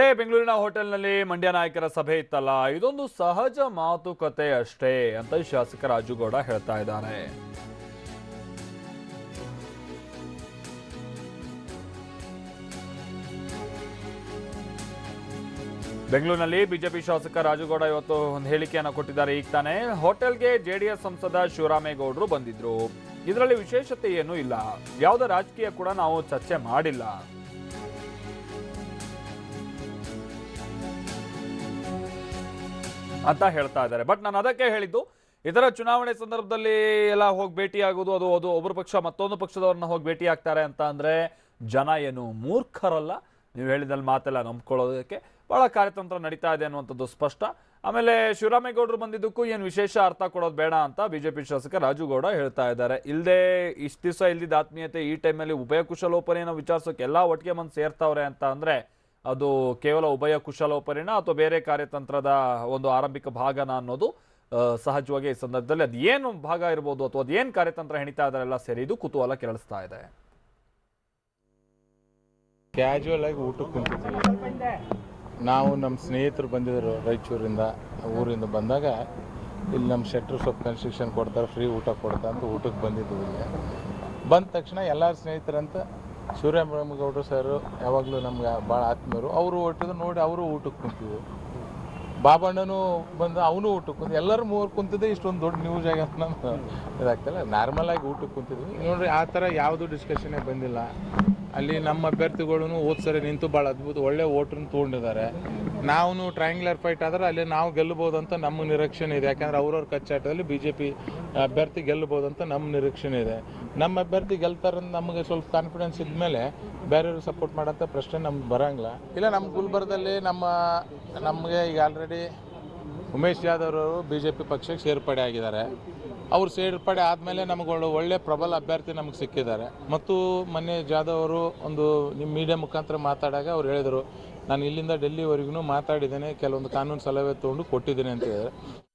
ಏ, ಬೆಂಗಳೂರಿನ ಹೋಟೆಲ್ನಲ್ಲಿ ಮಂಡ್ಯ ನಾಯಕರ ಸಭೆ ಇತ್ತಲ್ಲ? ಇದೊಂದು ಸಹಜ ಮಾತುಕತೆ ಅಷ್ಟೇ ಅಂತ ಶಾಸಕ ರಾಜುಗೌಡ ಹೇಳ್ತಾ ಇದ್ದಾರೆ. ಬೆಂಗಳೂರಿನಲ್ಲಿ ಬಿಜೆಪಿ ಶಾಸಕ ರಾಜುಗೌಡ ಇವತ್ತು ಒಂದು ಹೇಳಿಕೆಯನ್ನು ಕೊಟ್ಟಿದ್ದಾರೆ. ಈಗ ತಾನೇ ಹೋಟೆಲ್ಗೆ ಜೆಡಿಎಸ್ ಸಂಸದ ಶಿವರಾಮೇಗೌಡರು ಬಂದಿದ್ರು. ಇದರಲ್ಲಿ ವಿಶೇಷತೆ ಏನೂ ಇಲ್ಲ. ಯಾವುದೇ ರಾಜಕೀಯ ಕೂಡ ನಾವು ಚರ್ಚೆ ಮಾಡಿಲ್ಲ. ಅಂತ ಹೇಳ್ತಾ ಇದ್ದಾರೆ. ಬಟ್ ನಾನು ಅದಕ್ಕೆ ಹೇಳಿದ್ದು, ಇದರ ಚುನಾವಣೆ ಸಂದರ್ಭದಲ್ಲಿ ಎಲ್ಲ ಹೋಗಿ ಭೇಟಿ ಆಗೋದು, ಅದು ಅದು ಒಬ್ಬರು ಪಕ್ಷ ಮತ್ತೊಂದು ಪಕ್ಷದವ್ರನ್ನ ಹೋಗಿ ಭೇಟಿ ಆಗ್ತಾರೆ ಅಂತ ಅಂದರೆ ಜನ ಏನು ಮೂರ್ಖರಲ್ಲ? ನೀವು ಹೇಳಿದಲ್ಲಿ ಮಾತೆಲ್ಲ ನಂಬ್ಕೊಳ್ಳೋದಕ್ಕೆ ಬಹಳ ಕಾರ್ಯತಂತ್ರ ನಡೀತಾ ಇದೆ ಅನ್ನುವಂಥದ್ದು ಸ್ಪಷ್ಟ. ಆಮೇಲೆ ಶಿವರಾಮೇಗೌಡರು ಬಂದಿದ್ದಕ್ಕೂ ಏನು ವಿಶೇಷ ಅರ್ಥ ಕೊಡೋದು ಬೇಡ ಅಂತ ಬಿಜೆಪಿ ಶಾಸಕ ರಾಜುಗೌಡ ಹೇಳ್ತಾ ಇದ್ದಾರೆ. ಇಲ್ಲದೆ ಇಷ್ಟು ದಿವಸ ಇಲ್ದಿದ್ದ ಆತ್ಮೀಯತೆ ಈ ಟೈಮಲ್ಲಿ ಉಭಯ ಕುಶಲೋಪನೆಯನ್ನು ವಿಚಾರಿಸೋಕೆ ಎಲ್ಲ ಒಟ್ಟಿಗೆ ಬಂದು ಸೇರ್ತಾವ್ರೆ ಅಂತ ಅಂದ್ರೆ ಅದು ಕೇವಲ ಉಭಯ ಕುಶಲೋಪರಿಣ ಅಥವಾ ಬೇರೆ ಕಾರ್ಯತಂತ್ರದ ಒಂದು ಆರಂಭಿಕ ಭಾಗನ ಅನ್ನೋದು ಸಹಜವಾಗಿ ಈ ಸಂದರ್ಭದಲ್ಲಿ ಅದು ಏನು ಭಾಗ ಇರ್ಬೋದು ಅಥವಾ ಅದೇನು ಕಾರ್ಯತಂತ್ರ ಹೆಣಿತಾ ಇದಾರೆಲ್ಲ ಸೇರಿ ಇದು ಕುತೂಹಲ ಕೆರಳಿಸ್ತಾ ಇದೆ. ಕ್ಯಾಶುವಲ್ ಆಗಿ ಊಟಕ್ಕೆ ಕುಂತಿದ್ವಿ ನಾವು ನಮ್ಮ ಸ್ನೇಹಿತರು ಬಂದಿದ್ರು ರಾಯಚೂರಿಂದ, ಊರಿಂದ ಬಂದಾಗ ಇಲ್ಲಿ ನಮ್ಮ ಶೆಟ್ರು ಸ್ವಲ್ಪ ಕನ್ಸ್ಟ್ರಕ್ಷನ್ ಕೊಡ್ತಾರೆ, ಫ್ರೀ ಊಟ ಕೊಡ್ತಾರೆ ಅಂತ ಊಟಕ್ಕೆ ಬಂದಿದ್ವಿ ಬಂದ ತಕ್ಷಣ ಎಲ್ಲರ ಸ್ನೇಹಿತರಂತ ಸೂರ್ಯಬ್ರಹ್ಮಗೌಡರು ಸರ್ ಯಾವಾಗಲೂ ನಮ್ಗೆ ಭಾಳ ಆತ್ಮೀಯರು. ಅವರು ಹೊಟ್ಟಿದ್ರು ನೋಡಿ ಅವರು ಊಟಕ್ಕೆ ಕುಂತಿದ್ರು. ಬಾಬಣ್ಣನೂ ಬಂದು ಅವನು ಊಟಕ್ಕೆ ಕುಂತ ಎಲ್ಲರೂ ಮೂವರು ಕುಂತಿದ್ದೆ, ಇಷ್ಟೊಂದು ದೊಡ್ಡ ನ್ಯೂಸ್ ಆಗಿ ಅಂತ ನಮ್ಗೆ ಇದಾಗ್ತಲ್ಲ. ನಾರ್ಮಲ್ ಆಗಿ ಊಟಕ್ಕೆ ಕುಂತಿದ್ವಿ. ನೋಡ್ರಿ, ಆ ಥರ ಯಾವುದು ಡಿಸ್ಕಷನೇ ಬಂದಿಲ್ಲ. ಅಲ್ಲಿ ನಮ್ಮ ಅಭ್ಯರ್ಥಿಗಳು ಸರಿ ನಿಂತು ಭಾಳ ಅದ್ಭುತ ಒಳ್ಳೆ ಓಟ್ರನ್ನ ತೊಗೊಂಡಿದ್ದಾರೆ. ನಾವು ಟ್ರಯಾಂಗ್ಯುಲರ್ ಫೈಟ್ ಆದ್ರೆ ಅಲ್ಲಿ ನಾವು ಗೆಲ್ಲಬಹುದು ಅಂತ ನಮ್ಮ ನಿರೀಕ್ಷಣೆ ಇದೆ. ಯಾಕಂದ್ರೆ ಅವ್ರವ್ರ ಕಚ್ಚಾಟದಲ್ಲಿ ಬಿ ಜೆ ಪಿ ಅಭ್ಯರ್ಥಿ ಗೆಲ್ಲಬಹುದು ಅಂತ ನಮ್ಮ ನಿರೀಕ್ಷಣೆ ಇದೆ. ನಮ್ಮ ಅಭ್ಯರ್ಥಿ ಗೆಲ್ತಾರಂತ ನಮಗೆ ಸ್ವಲ್ಪ ಕಾನ್ಫಿಡೆನ್ಸ್ ಇದ್ಮೇಲೆ ಬೇರೆಯವ್ರು ಸಪೋರ್ಟ್ ಮಾಡೋಂಥ ಪ್ರಶ್ನೆ ನಮ್ಗೆ ಬರೋಂಗಿಲ್ಲ. ಇಲ್ಲ ನಮ್ಮ ಗುಲ್ಬರ್ಗದಲ್ಲಿ ನಮ್ಮ, ನಮಗೆ ಈಗ ಆಲ್ರೆಡಿ ಉಮೇಶ್ ಯಾದವ್ ಅವರು ಬಿ ಜೆ ಪಿ ಪಕ್ಷಕ್ಕೆ ಸೇರ್ಪಡೆ ಆಗಿದ್ದಾರೆ. ಅವ್ರು ಸೇರ್ಪಡೆ ಆದಮೇಲೆ ನಮಗೆ ಒಳ್ಳೆ ಪ್ರಬಲ ಅಭ್ಯರ್ಥಿ ನಮಗೆ ಸಿಕ್ಕಿದ್ದಾರೆ. ಮತ್ತು ಮೊನ್ನೆ ಜಾಧವ್ ಅವರು ಒಂದು ನಿಮ್ಮ ಮೀಡಿಯಾ ಮುಖಾಂತರ ಮಾತಾಡಾಗ ಅವ್ರು ಹೇಳಿದರು, ನಾನು ಇಲ್ಲಿಂದ ಡೆಲ್ಲಿವರೆಗೂ ಮಾತಾಡಿದ್ದೇನೆ, ಕೆಲವೊಂದು ಕಾನೂನು ಸಲಹೆ ತೊಗೊಂಡು ಕೊಟ್ಟಿದ್ದೇನೆ ಅಂತ ಹೇಳಿದ್ದಾರೆ